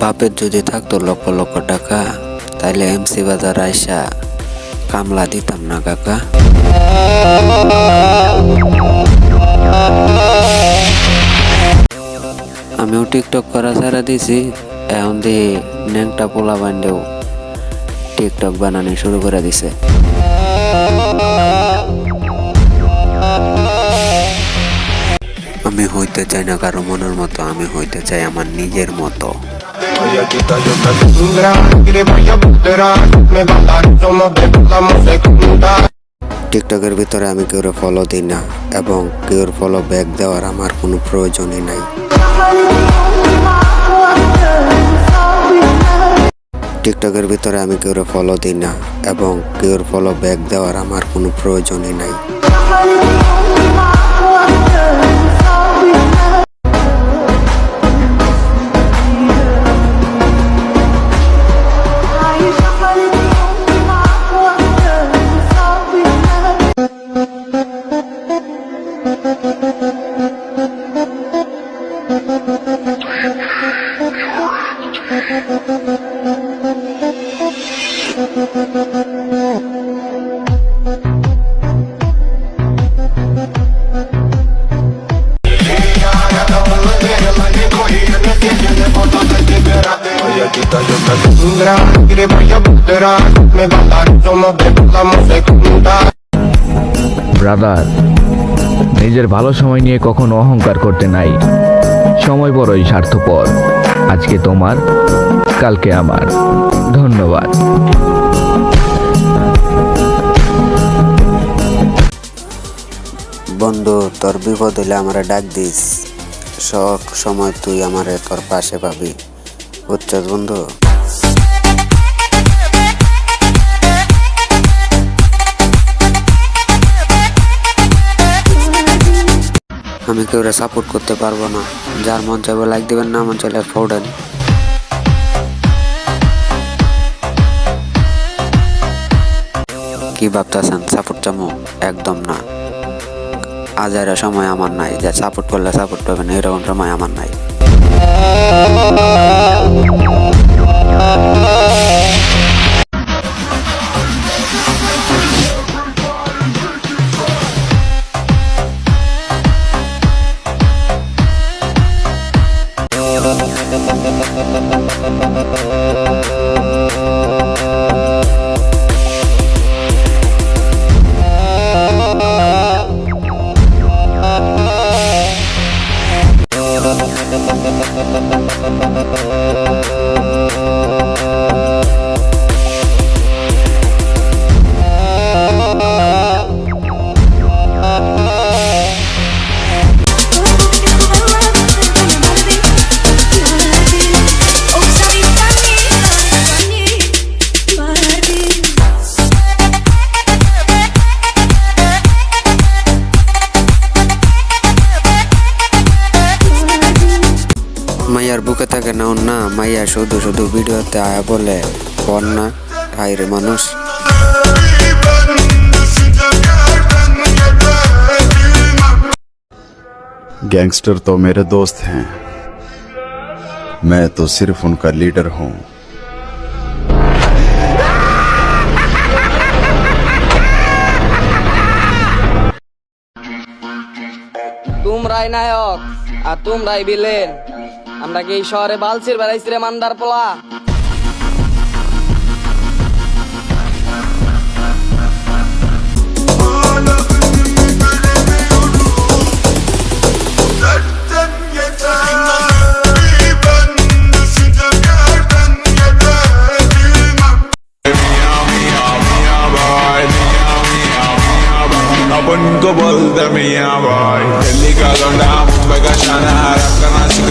বাপের যদি থাকতো লক্ষ লক্ষ টাকা, তাইলে এমসি বাজার আইসা কামলা দিতাম না, কাকা। আমিও টিকটক করা ছাড়া দিছি, এখন দিয়ে ন্যাংটা পোলা বান্ডেও টিকটক বানানো শুরু করে দিছে। আমি হইতে চাই না কারও মনের মতো আমি হইতে চাই আমার নিজের মতো। টিকটকের ভিতরে আমি কেউর ফলো দিই না এবং কেউর ফলো ব্যাক দেওয়ার আমার কোনো প্রয়োজনই নাই। টিকটকের ভিতরে আমি কেউর ফলো দিই না এবং কেউর ফলো ব্যাক দেওয়ার আমার কোনো প্রয়োজনই নাই। ব্রাদার নিজের ভালো সময় নিয়ে কখনো অহংকার করতে নাই। সময় বড়ই স্বার্থপর। আজকে তোমার কালকে আমার। ধন্যবাদ। বন্ধু, তোর বিপদ হলে আমারে ডাক দিস। সব সময় তুই আমারে তোর পাশে পাবি। বুঝছস বন্ধু? আমি কেউরে সাপোর্ট করতে পারব না? যার মন চাইবে লাইক দিবেন, না মন চাইলে ফোড়েন কি ভাবতেছেন? সাপোর্ট চামো? একদম না। আজ আজারা সময় আমার নাই, যে সাপোর্ট করলে সাপোর্ট পাবেন, এরকম সময় আমার নাই। Thank you. বুকে থাকে না না মাইয়া শুধু শুধু ভিডিওতে আয়া বলে বল না হাইরে মানুষ गैंगस्टर तो मेरे दोस्त हैं मैं तो सिर्फ उनका लीडर हूं তোমরাই নায়ক আর তোমরাই বিলেন। আমরা কি এই শহরে বালছির বেড়াইছি রে মান্দার পোলা? अपन को बोलते मियाँ भाई दिल्ली का लौंडा मुंबई का शाना रखना सिख